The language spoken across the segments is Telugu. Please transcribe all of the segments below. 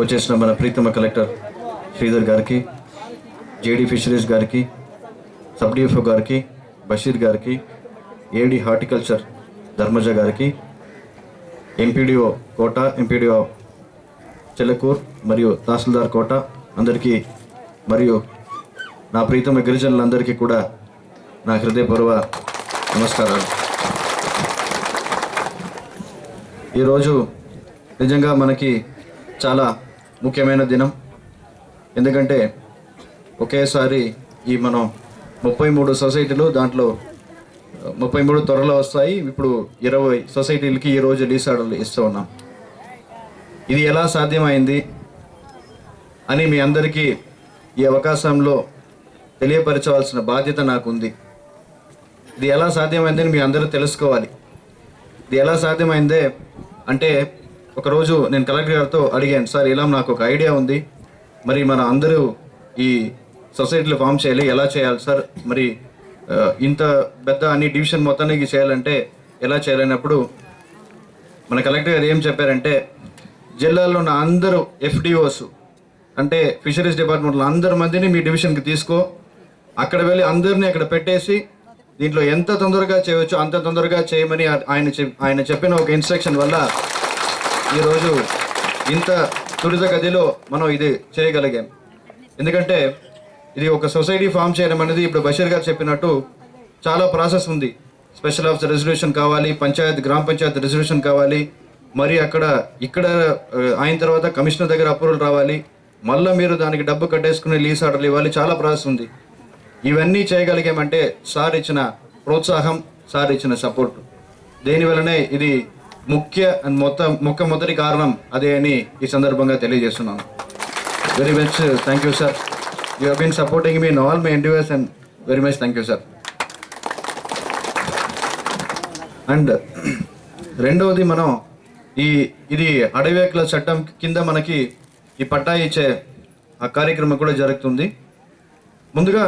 వచ్చేసిన మన ప్రీతమ కలెక్టర్ శ్రీధర్ గారికి జేడీ ఫిషరీస్ గారికి సబ్ డిఎఫ్ఓ గారికి బషీర్ గారికి ఏడి హార్టికల్చర్ ధర్మజ గారికి ఎంపీడీఓ కోట ఎంపీడీఓ చెల్లకూర్ మరియు తహసీల్దార్ కోట అందరికీ మరియు నా ప్రీతమ గిరిజనులందరికీ కూడా నా హృదయపూర్వ నమస్కారాలు. ఈరోజు నిజంగా మనకి చాలా ముఖ్యమైన దినం. ఎందుకంటే ఒకేసారి ఈ మనం ముప్పై మూడు సొసైటీలు దాంట్లో ముప్పై మూడు త్వరలో వస్తాయి. ఇప్పుడు ఇరవై సొసైటీలకి ఈరోజు లీజ్ ఆర్డర్లు ఇస్తూ ఉన్నాం. ఇది ఎలా సాధ్యమైంది అని మీ అందరికీ ఈ అవకాశంలో తెలియపరచవలసిన బాధ్యత నాకు ఉంది ఇది ఎలా సాధ్యమైందని మీ అందరూ తెలుసుకోవాలి. ఇది ఎలా సాధ్యమైందే అంటే ఒకరోజు నేను కలెక్టర్ గారితో అడిగాను సార్ ఇలా నాకు ఒక ఐడియా ఉంది. మరి మన అందరూ ఈ సొసైటీలో ఫామ్ చేయాలి ఎలా చేయాలి సార్? మరి ఇంత పెద్ద అన్ని డివిజన్ మొత్తానికి చేయాలంటే ఎలా చేయాలన్నప్పుడు మన కలెక్టర్ గారు ఏం చెప్పారంటే జిల్లాలో ఉన్న అందరూ ఎఫ్డిఓస్ అంటే ఫిషరీస్ డిపార్ట్మెంట్లో అందరి మందిని మీ డివిజన్కి తీసుకో. అక్కడ వెళ్ళి అందరినీ అక్కడ పెట్టేసి దీంట్లో ఎంత తొందరగా చేయవచ్చు అంత తొందరగా చేయమని ఆయన చెప్- ఆయన చెప్పిన ఒక ఇన్స్ట్రక్షన్ వల్ల ఈరోజు ఇంత తురిత గదిలో మనం ఇది చేయగలిగాం. ఎందుకంటే ఇది ఒక సొసైటీ ఫామ్ చేయడం అనేది ఇప్పుడు బషీర్ గారు చెప్పినట్టు చాలా ప్రాసెస్ ఉంది. స్పెషల్ ఆఫీసర్ రెజల్యూషన్ కావాలి పంచాయత్ గ్రామ పంచాయత్ రెజల్యూషన్ కావాలి మరి అక్కడ ఇక్కడ అయిన తర్వాత కమిషనర్ దగ్గర అప్రూవల్ రావాలి మళ్ళీ మీరు దానికి డబ్బు కట్టేసుకుని లీజ్ ఆర్డర్లు ఇవ్వాలి చాలా ప్రాసెస్ ఉంది. ఇవన్నీ చేయగలిగామంటే సార్ ఇచ్చిన ప్రోత్సాహం సార్ ఇచ్చిన సపోర్ట్. దేనివల్లనే ఇది ముఖ్య అండ్ మొత్తం ముఖ్య మొదటి కారణం అదే అని ఈ సందర్భంగా తెలియజేస్తున్నాను. Very much thank you sir you been supporting me in all my interviews and very much thank you sir and రెండవది మనం ఈ ఇది అడవి హక్కుల చట్టం కింద మనకి ఈ పట్టా ఇచ్చే ఆ కార్యక్రమం కూడా జరుగుతుంది. ముందుగా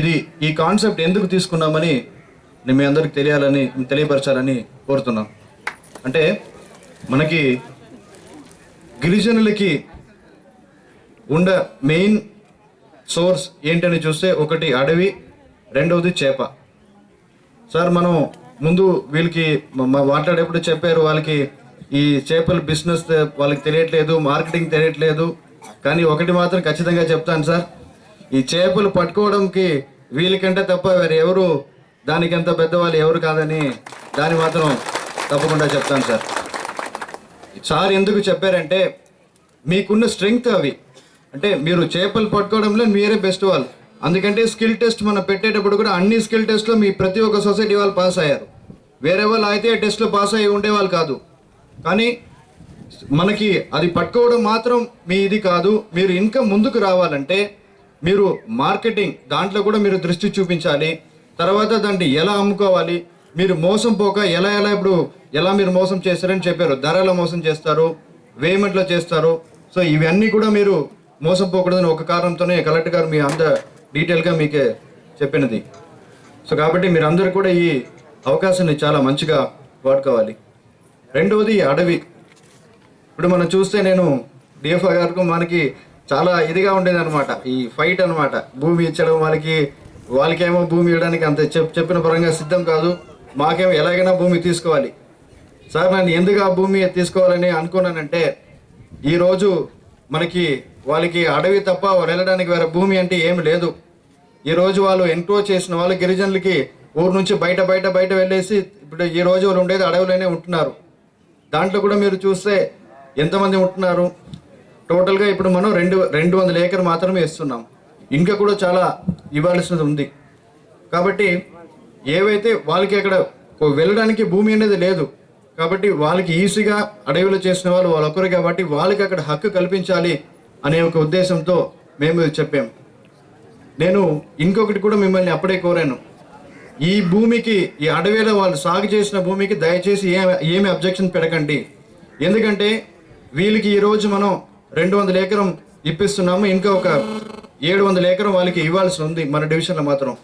ఇది ఈ కాన్సెప్ట్ ఎందుకు తీసుకున్నామని నేను మీ అందరికి తెలియాలని తెలియపరచాలని కోరుతున్నాను అంటే మనకి గిరిజనులకి ఉండ మెయిన్ సోర్స్ ఏంటని చూస్తే ఒకటి అడవి రెండవది చేప. సార్ మనం ముందు వీళ్ళకి మాట్లాడేప్పుడు చెప్పారు వాళ్ళకి ఈ చేపల బిజినెస్ వాళ్ళకి తెలియట్లేదు మార్కెటింగ్ తెలియట్లేదు కానీ ఒకటి మాత్రం ఖచ్చితంగా చెప్తాను సార్. ఈ చేపలు పట్టుకోవడంకి వీళ్ళకంటే తప్ప వేరే ఎవరు దానికంత పెద్దవాళ్ళు ఎవరు కాదని దాన్ని మాత్రం తప్పకుండా చెప్తాను సార్. సార్ ఎందుకు చెప్పారంటే మీకున్న స్ట్రెంగ్త్ అవి. అంటే మీరు చేపలు పట్టుకోవడంలో మీరే బెస్ట్ వాళ్ళు. అందుకంటే స్కిల్ టెస్ట్ మనం పెట్టేటప్పుడు కూడా అన్ని స్కిల్ టెస్ట్లో మీ ప్రతి ఒక్క సొసైటీ వాళ్ళు పాస్ అయ్యారు. వేరే వాళ్ళు అయితే టెస్ట్లో పాస్ అయ్యి ఉండేవాళ్ళు కాదు. కానీ మనకి అది పట్టుకోవడం మాత్రం మీ ఇది కాదు. మీరు ఇంకా ముందుకు రావాలంటే మీరు మార్కెటింగ్ దాంట్లో కూడా మీరు దృష్టి చూపించాలి. తర్వాత దాన్ని ఎలా అమ్ముకోవాలి? మీరు మోసం పోక ఎలా ఎలా ఇప్పుడు ఎలా మీరు మోసం చేస్తారని చెప్పారు. ధరలో మోసం చేస్తారు వేమెంట్లో చేస్తారు. సో ఇవన్నీ కూడా మీరు మోసం పోకూడదని ఒక కారణంతోనే కలెక్టర్ గారు మీ అంత డీటెయిల్గా మీకే చెప్పినది. సో కాబట్టి మీరందరూ కూడా ఈ అవకాశాన్ని చాలా మంచిగా వాడుకోవాలి. రెండవది అడవి. ఇప్పుడు మనం చూస్తే నేను డిఎఫ్ఓ గారికి మనకి చాలా ఇదిగా ఉండేది అనమాట ఈ ఫైట్ అనమాట భూమి ఇచ్చడం వాళ్ళకి వాళ్ళకేమో భూమి ఇవ్వడానికి అంత చెప్పిన పరంగా సిద్ధం కాదు. మాకేమో ఎలాగైనా భూమి తీసుకోవాలి. సార్ నన్ను ఎందుకు ఆ భూమి తీసుకోవాలని అనుకున్నానంటే ఈరోజు మనకి వాళ్ళకి అడవి తప్ప వాళ్ళు వెళ్ళడానికి వేరే భూమి అంటే ఏమి లేదు. ఈరోజు వాళ్ళు ఎంట్రో చేసిన వాళ్ళు గిరిజనులకి ఊరు నుంచి బయట బయట బయట వెళ్ళేసి ఇప్పుడు ఈ రోజు వాళ్ళు ఉండేది అడవిలోనే ఉంటున్నారు. దాంట్లో కూడా మీరు చూస్తే ఎంతమంది ఉంటున్నారు? టోటల్గా ఇప్పుడు మనం రెండు రెండు వందల ఏకర్ మాత్రమే ఇస్తున్నాం ఇంకా కూడా చాలా ఇవ్వాల్సినది ఉంది. కాబట్టి ఏవైతే వాళ్ళకి అక్కడ వెళ్ళడానికి భూమి అనేది లేదు కాబట్టి వాళ్ళకి ఈజీగా అడవిలో చేసిన వాళ్ళు వాళ్ళొక్కరు కాబట్టి వాళ్ళకి అక్కడ హక్కు కల్పించాలి అనే ఒక ఉద్దేశంతో మేము చెప్పాము. చెప్పాం నేను ఇంకొకటి కూడా మిమ్మల్ని అప్పుడే కోరాను. ఈ భూమికి ఈ అడవిలో వాళ్ళు సాగు చేసిన భూమికి దయచేసి ఏ ఏమి అబ్జెక్షన్ పెడకండి ఎందుకంటే వీళ్ళకి ఈరోజు మనం రెండు వందల ఎకరం ఇప్పిస్తున్నాము ఇంకా ఒక ఏడు వందల ఎకరం వాళ్ళకి ఇవ్వాల్సి ఉంది మన డివిజన్లో మాత్రం.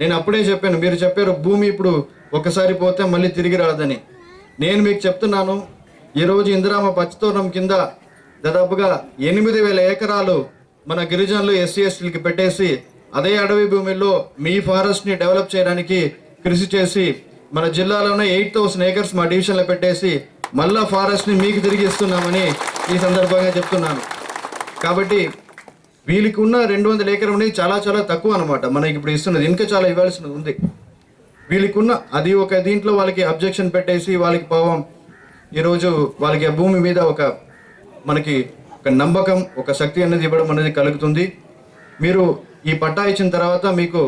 నేను అప్పుడే చెప్పాను మీరు చెప్పారు భూమి ఇప్పుడు ఒకసారి పోతే మళ్ళీ తిరిగి రాదని. నేను మీకు చెప్తున్నాను ఈరోజు ఇందిరామ పచ్చతోరణం కింద దాదాపుగా ఎనిమిది వేల ఎకరాలు మన గిరిజనులు ఎస్సీ ఎస్టీలకి పెట్టేసి అదే అడవి భూమిలో మీ ఫారెస్ట్ని డెవలప్ చేయడానికి కృషి చేసి మన జిల్లాలోనే ఎయిట్ థౌసండ్ ఏకర్స్ మా డివిజన్లో పెట్టేసి మళ్ళా ఫారెస్ట్ని మీకు తిరిగి ఇస్తున్నామని ఈ సందర్భంగా చెప్తున్నాను. కాబట్టి వీళ్ళకి ఉన్న రెండు వందల ఎకరం అనేది చాలా చాలా తక్కువ అనమాట మనకి ఇప్పుడు ఇస్తున్నది ఇంకా చాలా ఇవ్వాల్సినది ఉంది. వీళ్ళకున్న అది ఒక దీంట్లో వాళ్ళకి అబ్జెక్షన్ పెట్టేసి వాళ్ళకి పాపం ఈరోజు వాళ్ళకి ఆ భూమి మీద ఒక మనకి ఒక నమ్మకం ఒక శక్తి అనేది ఇవ్వడం అనేది కలుగుతుంది. మీరు ఈ పట్టా ఇచ్చిన తర్వాత మీకు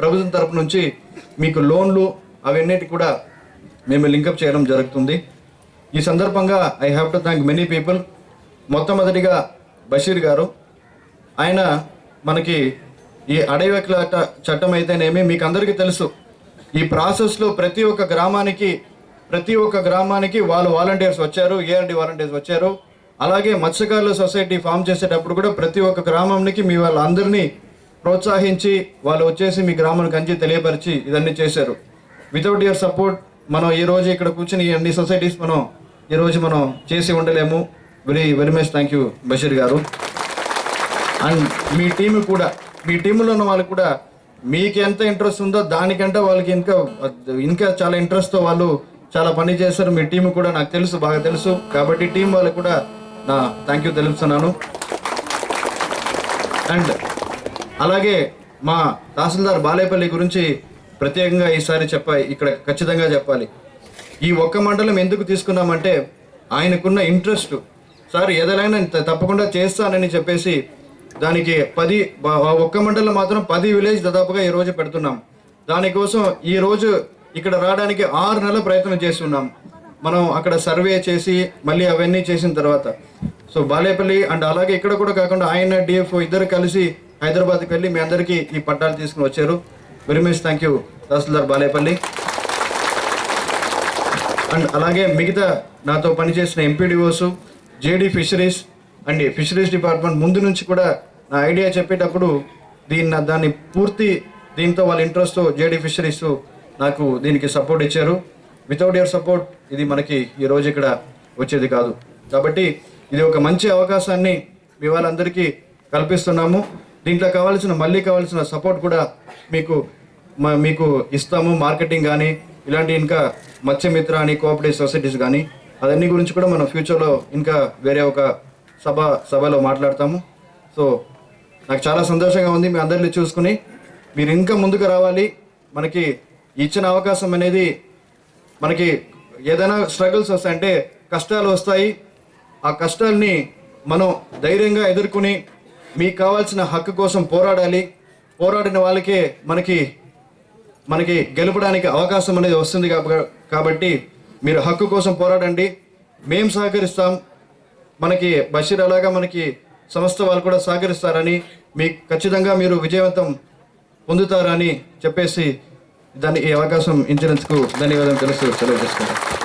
ప్రభుత్వం తరపు నుంచి మీకు లోన్లు అవన్నిటి కూడా మేము లింకప్ చేయడం జరుగుతుంది. ఈ సందర్భంగా I have to thank many people మొట్టమొదటిగా బషీర్ గారు. ఆయన మనకి ఈ అడవి చట్టం అయితేనేమి మీకు అందరికీ తెలుసు. ఈ ప్రాసెస్లో ప్రతి ఒక్క గ్రామానికి ప్రతి ఒక్క గ్రామానికి వాళ్ళు వాలంటీర్స్ వచ్చారు ఏఆర్డి వాలంటీర్స్ వచ్చారు. అలాగే మత్స్యకారుల సొసైటీ ఫామ్ చేసేటప్పుడు కూడా ప్రతి ఒక్క గ్రామానికి మీ వాళ్ళందరినీ ప్రోత్సహించి వాళ్ళు వచ్చేసి మీ గ్రామానికి అంచి తెలియపరిచి ఇదన్నీ చేశారు. వితౌట్ యువర్ సపోర్ట్ మనం ఈరోజు ఇక్కడ కూర్చుని అన్ని సొసైటీస్ మనం ఈరోజు మనం చేసి ఉండలేము. Very very much thank you Basheer గారు. అండ్ మీ టీం కూడా మీ టీంలో ఉన్న వాళ్ళు కూడా మీకు ఎంత ఇంట్రెస్ట్ ఉందో దానికంటే వాళ్ళకి ఇంకా ఇంకా చాలా ఇంట్రెస్ట్తో వాళ్ళు చాలా పని చేస్తారు మీ టీం కూడా నాకు తెలుసు బాగా తెలుసు. కాబట్టి టీం వాళ్ళకి కూడా నా థ్యాంక్ యూ తెలుపుతున్నాను. అండ్ అలాగే మా తహసీల్దార్ బాలేపల్లి గురించి ప్రత్యేకంగా ఈసారి చెప్పాలి ఇక్కడ ఖచ్చితంగా చెప్పాలి. ఈ ఒక్క మండలం ఎందుకు తీసుకున్నామంటే ఆయనకున్న ఇంట్రెస్ట్ సార్ ఏదైనా తప్పకుండా చేస్తానని చెప్పేసి దానికి పది ఒక్క మండలం మాత్రం పది విలేజ్ దాదాపుగా ఈ రోజు పెడుతున్నాం. దానికోసం ఈ రోజు ఇక్కడ రావడానికి ఆరు నెలల ప్రయత్నం చేస్తున్నాం. మనం అక్కడ సర్వే చేసి మళ్ళీ అవన్నీ చేసిన తర్వాత. సో బాలేపల్లి అండ్ అలాగే ఇక్కడ కూడా కాకుండా ఆయన డిఎఫ్ఓ ఇద్దరు కలిసి హైదరాబాద్కి వెళ్ళి మీ అందరికీ ఈ పట్టాలు తీసుకుని వచ్చారు. Very much thank you tahsildar Balepalli. And అలాగే మిగతా నాతో పనిచేసిన MPDOs JD fisheries and fisheries department ముందు నుంచి కూడా నా ఐడియా చెప్పేటప్పుడు దీన్ని దాన్ని పూర్తి దీంతో వాళ్ళ ఇంట్రెస్ట్తో జేడీ ఫిషరీస్ నాకు దీనికి సపోర్ట్ ఇచ్చారు. వితౌట్ యువర్ సపోర్ట్ ఇది మనకి ఈ రోజు ఇక్కడ వచ్చేది కాదు. కాబట్టి ఇది ఒక మంచి అవకాశాన్ని మీ వాళ్ళందరికీ కల్పిస్తున్నాము. దీంట్లో కావాల్సిన మళ్ళీ కావాల్సిన సపోర్ట్ కూడా మీకు మ- మీకు ఇస్తాము. మార్కెటింగ్ కానీ ఇలాంటి ఇంకా మత్స్యమిత్ర అని కోఆపరేటివ్ సొసైటీస్ కానీ అవన్నీ గురించి కూడా మనం ఫ్యూచర్లో ఇంకా వేరే ఒక సభ సభలో మాట్లాడతాము. సో నాకు చాలా సంతోషంగా ఉంది మీ అందరిని చూసుకుని. మీరు ఇంకా ముందుకు రావాలి. మనకి ఇచ్చిన అవకాశం అనేది మనకి ఏదైనా స్ట్రగుల్స్ వస్తాయంటే కష్టాలు వస్తాయి. ఆ కష్టాల్ని మనం ధైర్యంగా ఎదుర్కొని మీకు కావాల్సిన హక్కు కోసం పోరాడాలి. పోరాడిన వాళ్ళకే మనకి మనకి గెలపడానికి అవకాశం అనేది వస్తుంది కాబట్టి మీరు హక్కు కోసం పోరాడండి. మేము సహకరిస్తాం. మనకి బషీర్ అలాగా మనకి సంస్థ వాళ్ళు కూడా సహకరిస్తారని మీకు ఖచ్చితంగా మీరు విజయవంతం పొందుతారని చెప్పేసి దాన్ని ఈ అవకాశం ఇచ్చినందుకు ధన్యవాదం తెలుసు తెలియజేస్తున్నాను